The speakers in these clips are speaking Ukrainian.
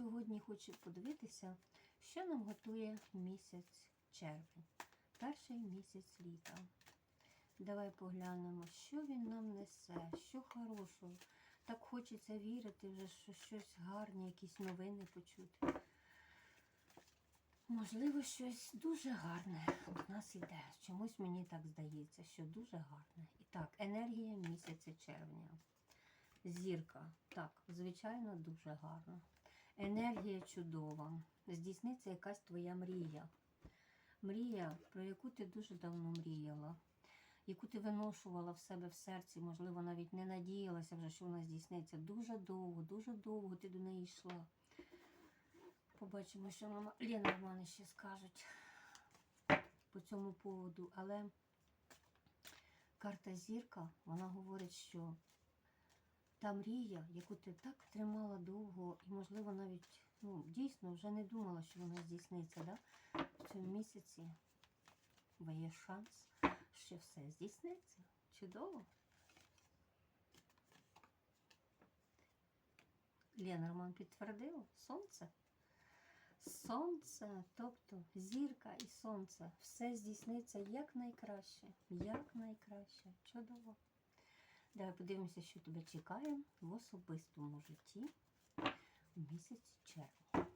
сьогодні хочу подивитися, що нам готує місяць червень, перший місяць літа. Давай поглянемо, що він нам несе, що хорошого. Так хочеться вірити, вже, що щось гарне, якісь новини почути. Можливо, щось дуже гарне у нас іде. Чомусь мені так здається, що дуже гарне. І так, енергія місяця червня. Зірка. Так, звичайно, дуже гарно. Енергія чудова. Здійсниться якась твоя мрія. Мрія, про яку ти дуже давно мріяла, яку ти виношувала в себе в серці, можливо, навіть не надіялася вже, що вона здійсниться. Дуже довго, дуже довго ти до неї йшла. Побачимо, що мама Лена Романи ще скажуть по цьому поводу. Але карта зірка, вона говорить, що та мрія, яку ти так тримала довго, і, можливо, навіть ну, дійсно вже не думала, що вона здійсниться. Да? В цьому місяці бо є шанс, що все здійсниться. Чудово. Лена Роман підтвердила сонце. Сонце, тобто зірка і сонце, все здійсниться якнайкраще. Якнайкраще. Чудово. Давай подивимося, що тебе чекає в особистому житті у місяці червня.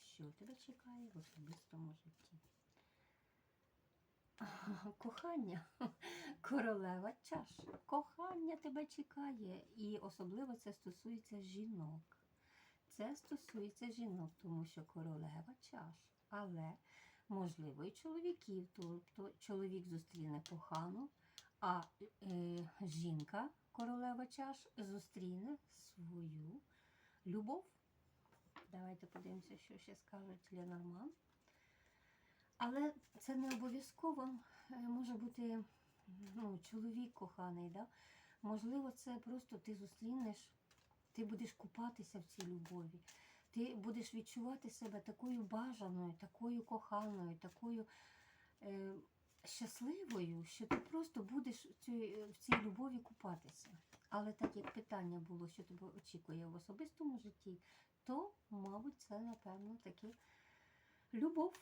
Що тебе чекає в особистому житті? Кохання, королева чаш. Кохання тебе чекає. І особливо це стосується жінок. Це стосується жінок, тому що королева чаш. Але, можливо, і чоловіків. Тобто чоловік зустріне кохану, а е, жінка, королева чаш, зустріне свою любов. Давайте подивимося, що ще скажуть Ленорман. Але це не обов'язково е, може бути ну, чоловік коханий. Да? Можливо, це просто ти зустрінеш, ти будеш купатися в цій любові. Ти будеш відчувати себе такою бажаною, такою коханою, такою е, щасливою, що ти просто будеш в цій, в цій любові купатися. Але так як питання було, що тебе очікує в особистому житті, то, мабуть, це, напевно, таки любов.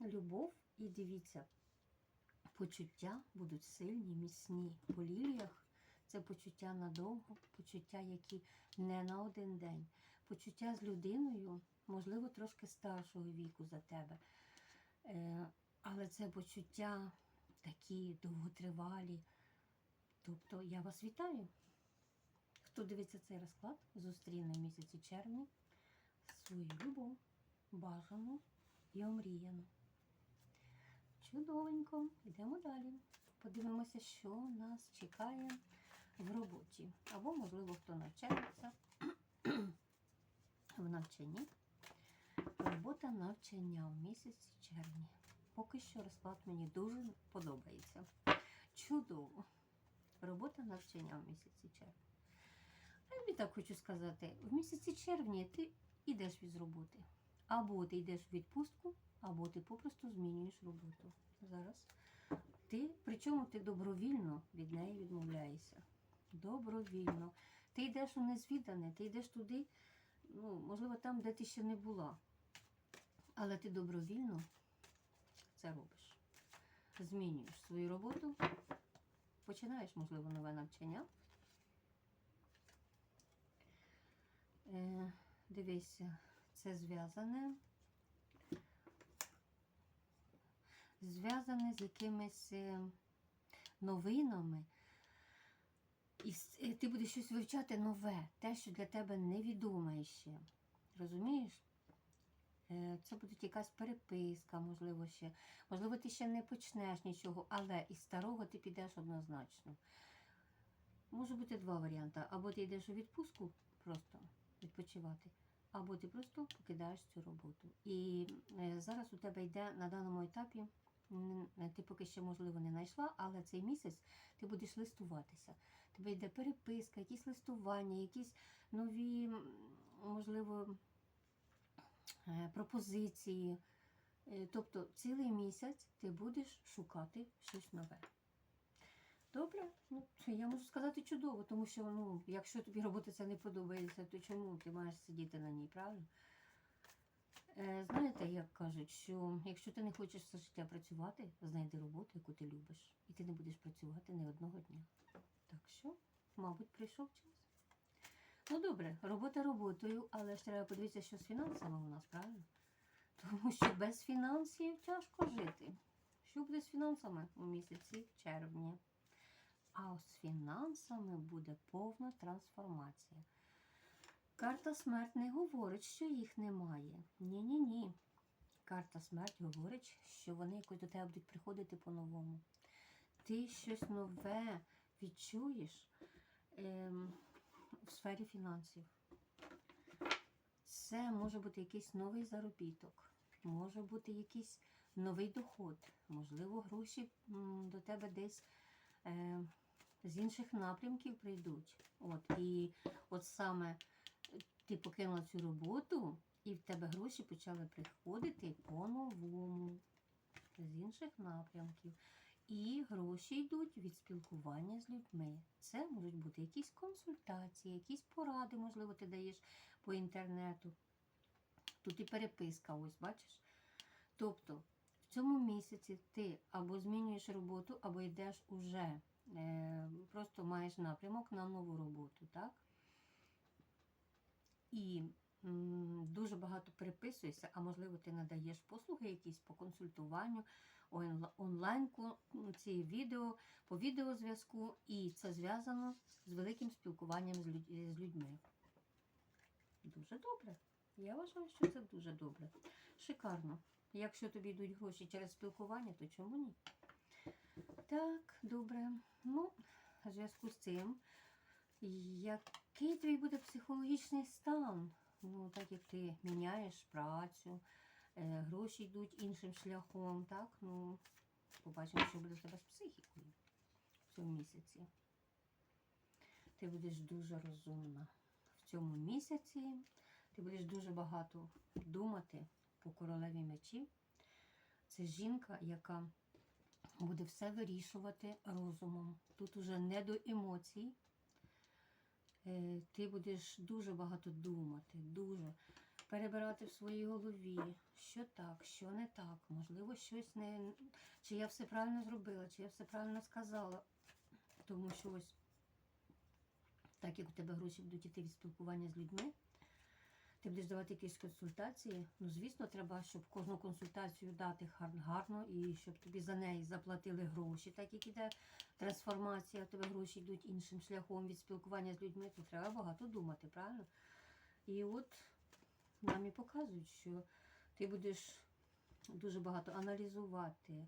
Любов і дивіться, почуття будуть сильні, міцні. По ліліях це почуття надовго, почуття, які не на один день. Почуття з людиною, можливо, трошки старшого віку за тебе. Е, але це почуття такі довготривалі. Тобто я вас вітаю. Хто дивиться цей розклад, зустріне в місяці червня свою любов, бажану і омріяну. Чудовенько, йдемо далі. Подивимося, що нас чекає в роботі. Або, можливо, хто навчається в навчанні. Робота навчання в місяці червні. Поки що розклад мені дуже подобається. Чудово. Робота навчання в місяці червня. А я так хочу сказати, в місяці червні ти йдеш від роботи. Або ти йдеш в відпустку, або ти попросту змінюєш роботу. Зараз. Ти, причому ти добровільно від неї відмовляєшся. Добровільно. Ти йдеш у незвідане, ти йдеш туди, ну, можливо, там, де ти ще не була. Але ти добровільно це робиш. Змінюєш свою роботу, починаєш, можливо, нове навчання. Е, дивися, це зв'язане. Зв'язане з якимись е, новинами. І е, ти будеш щось вивчати нове, те, що для тебе невідоме ще. Розумієш? Е, Це буде якась переписка, можливо, ще. Можливо, ти ще не почнеш нічого, але із старого ти підеш однозначно. Може бути два варіанти. Або ти йдеш у відпустку просто відпочивати, або ти просто покидаєш цю роботу. І е, зараз у тебе йде на даному етапі, ти поки ще, можливо, не знайшла, але цей місяць ти будеш листуватися. Йде переписка, якісь листування, якісь нові, можливо, е, пропозиції. Е, Тобто цілий місяць ти будеш шукати щось нове. Добре, ну я можу сказати чудово, тому що ну, якщо тобі робота ця не подобається, то чому ти маєш сидіти на ній, правильно? Е, знаєте, як кажуть, що якщо ти не хочеш все життя працювати, знайди роботу, яку ти любиш, і ти не будеш працювати не одного дня. Так що, мабуть, прийшов час. Ну добре, робота роботою, але ж треба подивитися, що з фінансами у нас, правильно? Тому що без фінансів тяжко жити. Що буде з фінансами у місяці червні? А з фінансами буде повна трансформація. Карта смерть не говорить, що їх немає. Ні-ні-ні. Карта смерть говорить, що вони якось до тебе будуть приходити по-новому. Ти щось нове відчуєш ем, в сфері фінансів. Це може бути якийсь новий заробіток, може бути якийсь новий доход, можливо, гроші до тебе десь е, з інших напрямків прийдуть. От, і от саме ти покинула цю роботу, і в тебе гроші почали приходити по-новому, з інших напрямків. І гроші йдуть від спілкування з людьми. Це можуть бути якісь консультації, якісь поради, можливо, ти даєш по інтернету. Тут і переписка, ось бачиш. Тобто в цьому місяці ти або змінюєш роботу, або йдеш уже, е, просто маєш напрямок на нову роботу, так? І м, дуже багато переписуєшся, а можливо, ти надаєш послуги якісь по консультуванню, онлайн ці відео, по відеозв'язку, і це зв'язано з великим спілкуванням з, людьми. Дуже добре. Я вважаю, що це дуже добре. Шикарно. Якщо тобі йдуть гроші через спілкування, то чому ні? Так, добре. Ну, в зв'язку з цим, який твій буде психологічний стан? Ну, так як ти міняєш працю, гроші йдуть іншим шляхом, так? Ну, побачимо, що буде в тебе з психікою в цьому місяці. Ти будеш дуже розумна в цьому місяці. Ти будеш дуже багато думати по королеві мечів. Це жінка, яка буде все вирішувати розумом. Тут уже не до емоцій. Е, Ти будеш дуже багато думати, дуже перебирати в своїй голові, що так, що не так, можливо, щось не. Чи я все правильно зробила, чи я все правильно сказала. Тому що ось, так як у тебе гроші будуть йти від спілкування з людьми, ти будеш давати якісь консультації. Ну, звісно, треба, щоб кожну консультацію дати гарно і щоб тобі за неї заплатили гроші, так як іде трансформація, у тебе гроші йдуть іншим шляхом від спілкування з людьми, то треба багато думати, правильно? І от нам і показують, що ти будеш дуже багато аналізувати.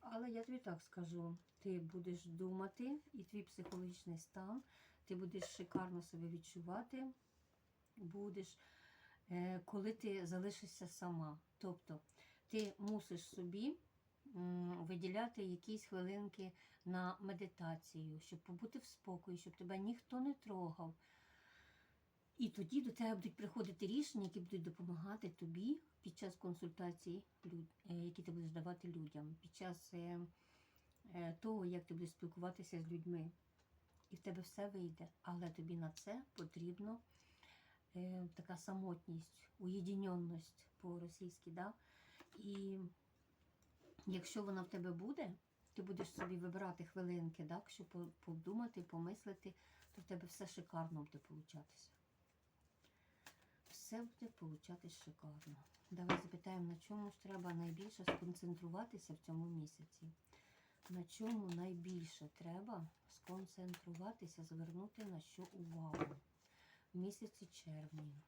Але я тобі так скажу: ти будеш думати, і твій психологічний стан, ти будеш шикарно себе відчувати, будеш, е, коли ти залишишся сама. Тобто ти мусиш собі виділяти якісь хвилинки на медитацію, щоб побути в спокої, щоб тебе ніхто не трогав. І тоді до тебе будуть приходити рішення, які будуть допомагати тобі під час консультацій, е, які ти будеш давати людям, під час е, е, того, як ти будеш спілкуватися з людьми. І в тебе все вийде. Але тобі на це потрібно така самотність, уєдиненність по-російськи. Да? І якщо вона в тебе буде, ти будеш собі вибирати хвилинки, так, щоб подумати, помислити, то в тебе все шикарно буде получатися. Все буде получатись шикарно. Давай запитаємо, на чому ж треба найбільше сконцентруватися в цьому місяці. На чому найбільше треба сконцентруватися, звернути на що увагу в місяці червні.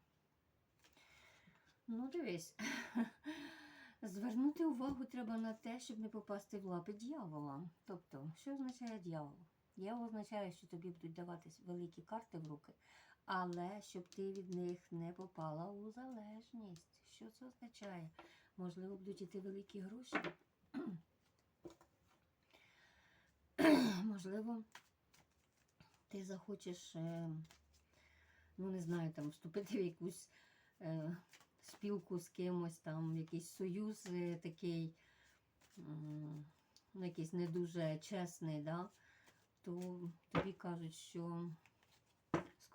Ну, дивись, звернути увагу треба на те, щоб не попасти в лапи дьявола. Тобто, що означає дьявол? Дьявол означає, що тобі будуть даватись великі карти в руки, але щоб ти від них не попала у залежність. Що це означає? Можливо, будуть іти великі гроші. Можливо, ти захочеш, е, ну не знаю, там вступити в якусь е, спілку з кимось, там якийсь союз е, такий, ну, якийсь не дуже чесний, да? то тобі кажуть, що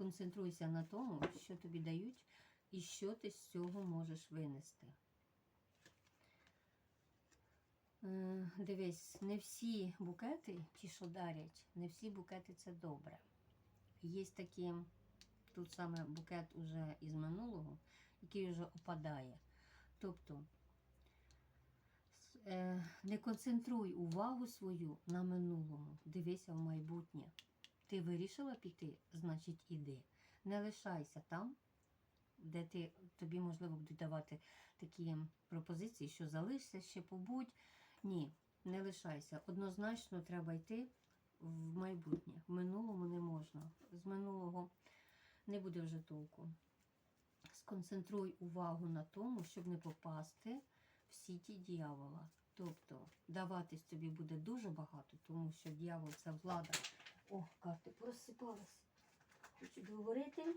сконцентруйся на тому, що тобі дають, і що ти з цього можеш винести. Е, Дивись, не всі букети, ті, що дарять, не всі букети це добре. Є такі, тут саме букет уже із минулого, який вже опадає. Тобто е, не концентруй увагу свою на минулому, дивися в майбутнє. Ти вирішила піти, значить іди. Не лишайся там, де ти, тобі, можливо, будуть давати такі пропозиції, що залишся, ще побудь. Ні, не лишайся. Однозначно треба йти в майбутнє. В минулому не можна. З минулого не буде вже толку. Сконцентруй увагу на тому, щоб не попасти в сіті дьявола. Тобто даватись тобі буде дуже багато, тому що дьявол це влада. О, карти порозсипались. Хочу говорити.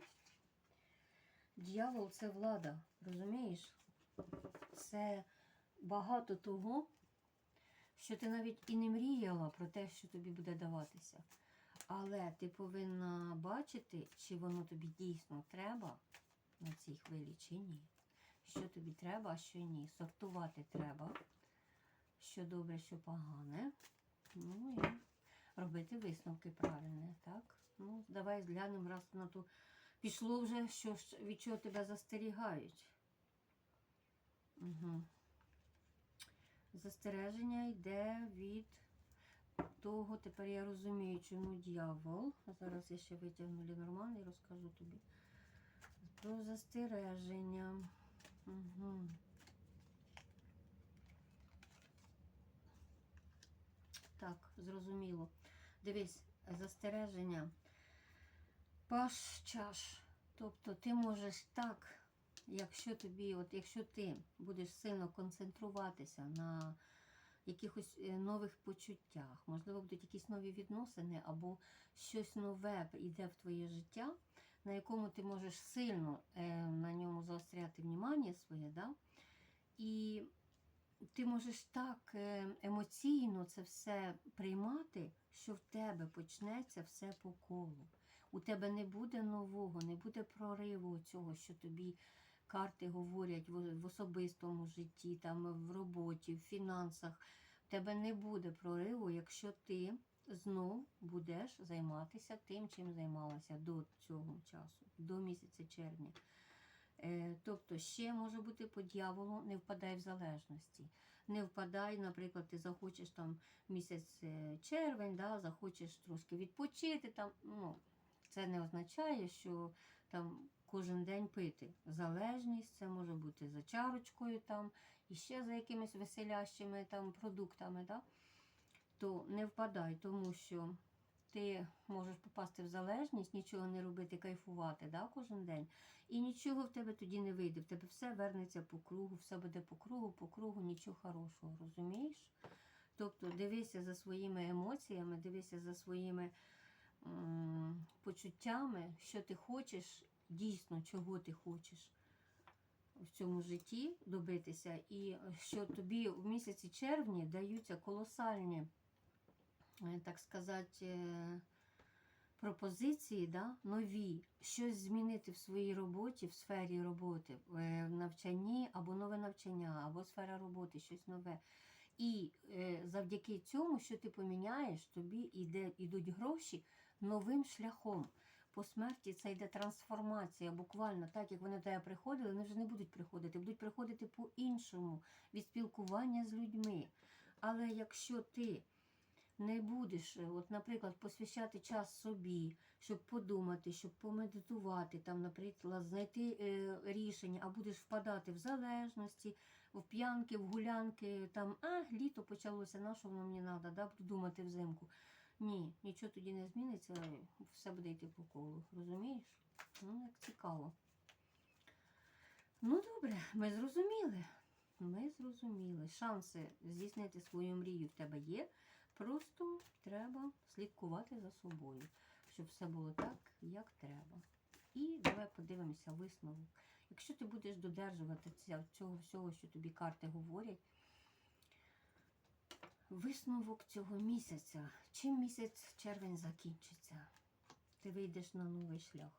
Дьявол це влада, розумієш? Це багато того, що ти навіть і не мріяла про те, що тобі буде даватися. Але ти повинна бачити, чи воно тобі дійсно треба на цій хвилі, чи ні. Що тобі треба, а що ні. Сортувати треба, що добре, що погане. Ну і робити висновки правильні, так? Ну, давай зглянемо раз на ту. Пішло вже, що, від чого тебе застерігають. Угу. Застереження йде від того, тепер я розумію, чому дьявол. Зараз я ще витягну Лінорман і розкажу тобі про застереження. Угу. Так, зрозуміло. Дивись, застереження. Паш чаш. Тобто ти можеш так, якщо тобі, от якщо ти будеш сильно концентруватися на якихось е, нових почуттях, можливо, будуть якісь нові відносини, або щось нове йде в твоє життя, на якому ти можеш сильно е, на ньому заостряти внимання своє, да? і ти можеш так е, емоційно це все приймати, що в тебе почнеться все по колу. У тебе не буде нового, не буде прориву цього, що тобі карти говорять в, особистому житті, там, в роботі, в фінансах. В тебе не буде прориву, якщо ти знов будеш займатися тим, чим займалася до цього часу, до місяця червня. Е, тобто ще може бути по дьяволу, не впадай в залежності. Не впадай, наприклад, ти захочеш там місяць е, червень, да, захочеш трошки відпочити. Там, ну, це не означає, що там кожен день пити. Залежність це може бути за чарочкою там, і ще за якимись веселящими там продуктами. Да? То не впадай, тому що ти можеш попасти в залежність, нічого не робити, кайфувати да, кожен день. І нічого в тебе тоді не вийде. В тебе все вернеться по кругу, все буде по кругу, по кругу, нічого хорошого, розумієш? Тобто дивися за своїми емоціями, дивися за своїми м, почуттями, що ти хочеш, дійсно, чого ти хочеш в цьому житті добитися, і що тобі в місяці червні даються колосальні, так сказати, е, пропозиції, да, нові, щось змінити в своїй роботі, в сфері роботи, в навчанні або нове навчання, або сфера роботи, щось нове. І е, завдяки цьому, що ти поміняєш, тобі йде, йдуть гроші новим шляхом. По смерті це йде трансформація, буквально так, як вони до тебе приходили, вони вже не будуть приходити, будуть приходити по-іншому від спілкування з людьми. Але якщо ти не будеш, е, от, наприклад, посвящати час собі, щоб подумати, щоб помедитувати, там, наприклад, знайти е, рішення, а будеш впадати в залежності, в п'янки, в гулянки, там, а, літо почалося, на що воно мені треба, да, думати взимку. Ні, нічого тоді не зміниться, все буде йти по колу. Розумієш? Ну, як цікаво. Ну, добре, ми зрозуміли. Ми зрозуміли. Шанси здійснити свою мрію в тебе є. Просто треба слідкувати за собою, щоб все було так, як треба. І давай подивимося висновок. Якщо ти будеш додержувати ця- цього всього, що тобі карти говорять, Висновок цього місяця. Чим місяць червень закінчиться? Ти вийдеш на новий шлях.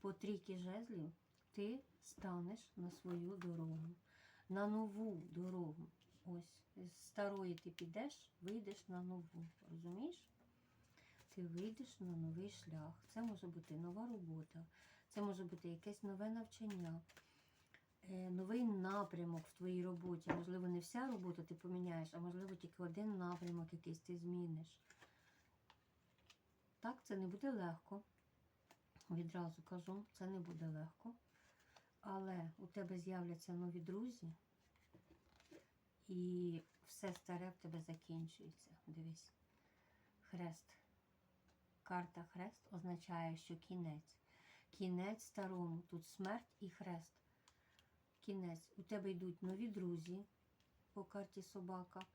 По трійки жезлів ти станеш на свою дорогу, на нову дорогу. Ось з старої ти підеш, вийдеш на нову. Розумієш? Ти вийдеш на новий шлях. Це може бути нова робота, це може бути якесь нове навчання, е, новий напрямок в твоїй роботі. Можливо, не вся робота ти поміняєш, а можливо тільки один напрямок якийсь ти зміниш. Так, це не буде легко. Відразу кажу, це не буде легко. Але у тебе з'являться нові друзі, і все старе в тебе закінчується. Дивись. Хрест. Карта хрест означає, що кінець. Кінець старому. Тут смерть і хрест. Кінець. У тебе йдуть нові друзі по карті собака.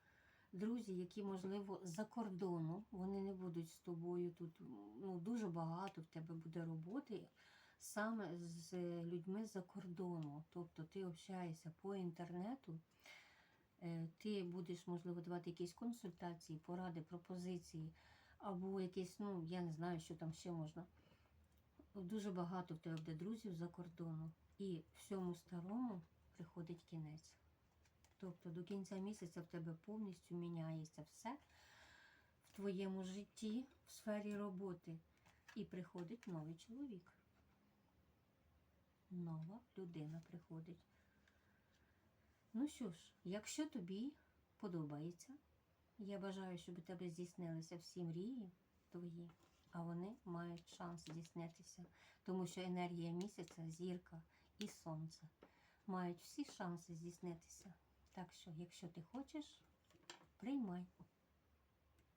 Друзі, які, можливо, з-за кордону, вони не будуть з тобою тут. Ну, дуже багато в тебе буде роботи саме з людьми з-за кордону. Тобто ти общаєшся по інтернету, ти будеш, можливо, давати якісь консультації, поради, пропозиції, або якісь, ну, я не знаю, що там ще можна. Дуже багато в тебе буде друзів за кордону. І всьому старому приходить кінець. Тобто до кінця місяця в тебе повністю міняється все в твоєму житті, в сфері роботи. І приходить новий чоловік. Нова людина приходить. Ну що ж, якщо тобі подобається, я бажаю, щоб у тебе здійснилися всі мрії твої, а вони мають шанс здійснитися, тому що енергія місяця, зірка і сонце мають всі шанси здійснитися. Так що, якщо ти хочеш, приймай.